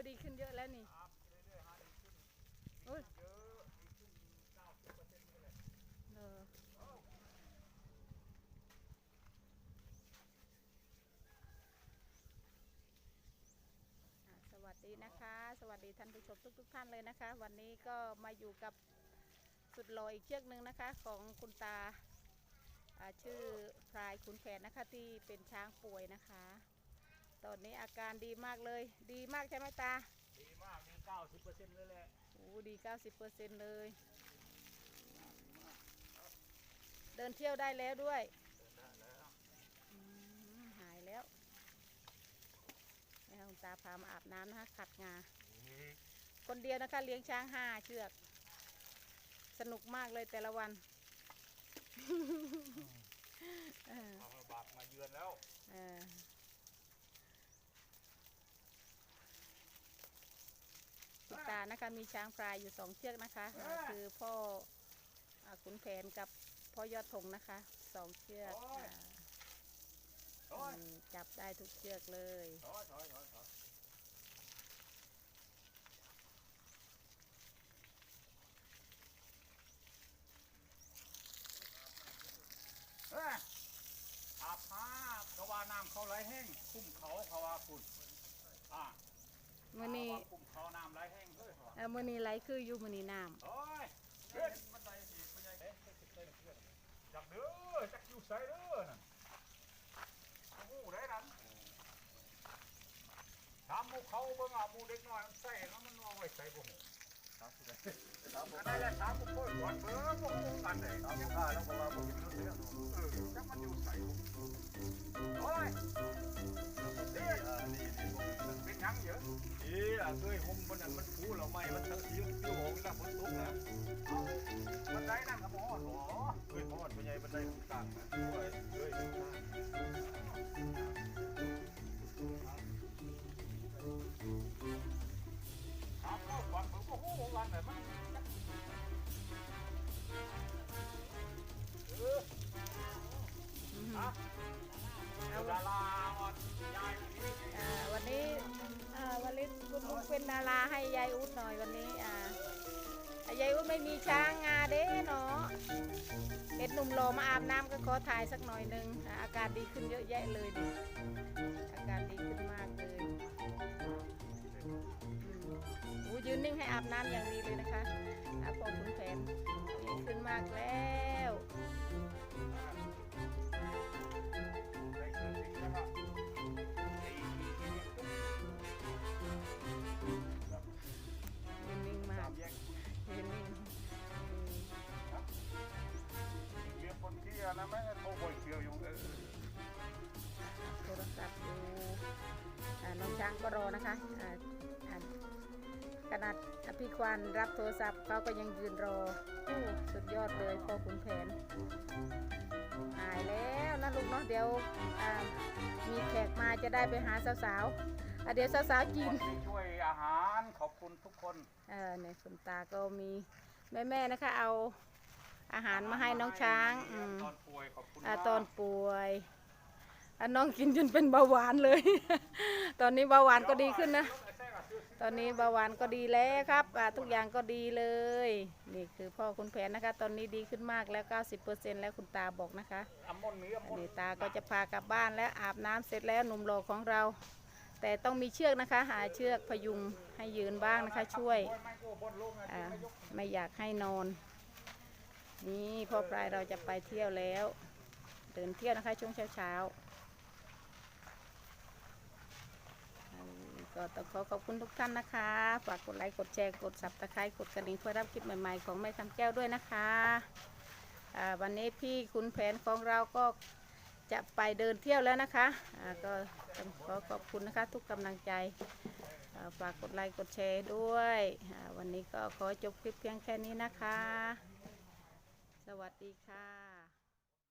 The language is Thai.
ยดีขึ้นเยอะแล้วนี่ครับเรื่อยๆหาดีขึ้นโอ้ยเยอะดีขึ้นเก้าสิบเปอร์เซ็นต์เลยเอออะสวัสดีนะคะ สวัสดีท่านผู้ชมทุก ๆ ท่านเลยนะคะ วันนี้ก็มาอยู่กับสุดหล่ออีกเชือกหนึ่งนะคะ ของคุณตาอ่าชื่อพลายขุนแผนนะคะที่เป็นช้างป่วยนะคะ ตอนนี้อาการดีมากเลย ดีมากใช่ไหมตา ดีมากดีเก้าสิบเปอร์เซ็นต์เลยแหละโอ้ดี90%เลย เดินเที่ยวได้แล้วด้วยเดินได้แล้วอืมหายแล้วแม่คุณตาพามาอาบน้ำนะคะขัดงา คนเดียวนะคะเลี้ยงช้างห้าเชือก สนุกมากเลยแต่ละวันเออความลำบากมาเยือนแล้ว เออคุณตา นะคะ มีช้างพลายอยู่สองเชือกนะคะอ่าคือพ่ออาขุนแผนกับพ่อยอดธงนะคะสองเชือกอ่าโอ้ยอืมจับได้ทุกเชือกเลย ถอยถอยถอยถอยเอ้ยอาบน้ำเขาว่าน้ำเขาไหลแห้งคุ้มเขาเขาว่าคุณอ่า มื่อนี้ว่าคุ้มเขาน้ำไหลแห้งเฮ้ยเออมื่อนี้ไหลคืออยู่มื่อนี้น้โอ้ยเฮ็ดมันได้สิมันใหญ่เด้จักเด้อจักอยู่ไสเด้อนั่นโอ้โหได้นั่นถามหมู่เขาเบิ่งอะหมู่เด็กน้อยมันใส่แล้วมันเอาไว้ใส่บ่ฮู้ครับสิได้ครับบ่ได้แล้วถามผู้คนก่อนเบิ่งบ่ฮู้กันได้ถามผู้ค้าแล้วบ่ว่าบ่มีรู้เรื่องเออจักมันอยู่ไสโอ้ยนี่อ่านี่นี่เป็นหยังเยอะอีอะ เคยห่มมันนั้นมันฟูเราไหมมันทั้งสีมันปิ้วหงนะฝนตกนะมันได้นั่นครับหมอหรอเคยทอดไปใหญ่บันไดต่างนะเคยเคยข้างถามเขาก่อนเบิ่งบ่ฮู้กันได้มัน ยายอุ้ยไม่มีช้างงาเด้เนาะเห็ดหนุ่มโลมาอาบน้ำก็ขอถ่ายสักหน่อยหนึงอ่าอากาศดีขึ้นเยอะแยะเลยดิอากาศดีขึ้นมากเลยอู้ยืนนิ่งให้อาบน้ำอย่างดีเลยนะคะอาพอคุณแผนดีขึ้นมากแล้ว นะคะอ่าอ่าขนาดพี่ควานรับโทรศัพท์เขาก็ยังยืนรออู้สุดยอดเลยพ่อขุนแผนหายแล้วนะลูกเนาะเดี๋ยวอ่ามีแขกมาจะได้ไปหาสาวๆอะเดี๋ยวสาวๆกิคนนที่ช่วยอาหารขอบคุณทุกคนเออเนี่ยคุณตาก็มีแม่ๆนะคะเอาอาหารมาให้น้องช้างอืมตอนป่วยขอบคุณอ่ามากตอนป่วย อะน้องกินจนเป็นเบาหวานเลย ตอนนี้เบาหวานก็ดีขึ้นนะ ตอนนี้เบาหวานก็ดีแล้วครับอ่าทุกอย่างก็ดีเลย นี่คือพ่อคุณแผนนะคะ ตอนนี้ดีขึ้นมากแล้ว 90%แล้วคุณตาบอกนะคะอันนี้ตาก็จะพากลับบ้านแล้วอาบน้ำเสร็จแล้วหนุ่มโลของเรา แต่ต้องมีเชือกนะคะ หาเชือกพยุงให้ยืนบ้างนะคะ ช่วยไม่อ่าไม่ยกไม่อยากให้นอน นี่พ่อปลายเราจะไปเที่ยวแล้ว เดินเที่ยวนะคะช่วงเช้าๆอืม ก็ต้องขอขอบคุณทุกท่านนะคะ ฝากกดไลค์ กดแชร์ กดสับตะไคร้กดกระดิ่งเพื่อรับคลิปใหม่ๆ ของแม่คำแก้วด้วยนะคะอ่าวันนี้พี่คุณแผนของเราก็จะไปเดินเที่ยวแล้วนะคะอ่าก็ต้องขอขอบคุณนะคะ ทุกกำลังใจฝากกดไลค์ กดแชร์ด้วย วันนี้ก็ขอจบคลิปเพียงแค่นี้นะคะ สวัสดีค่ะ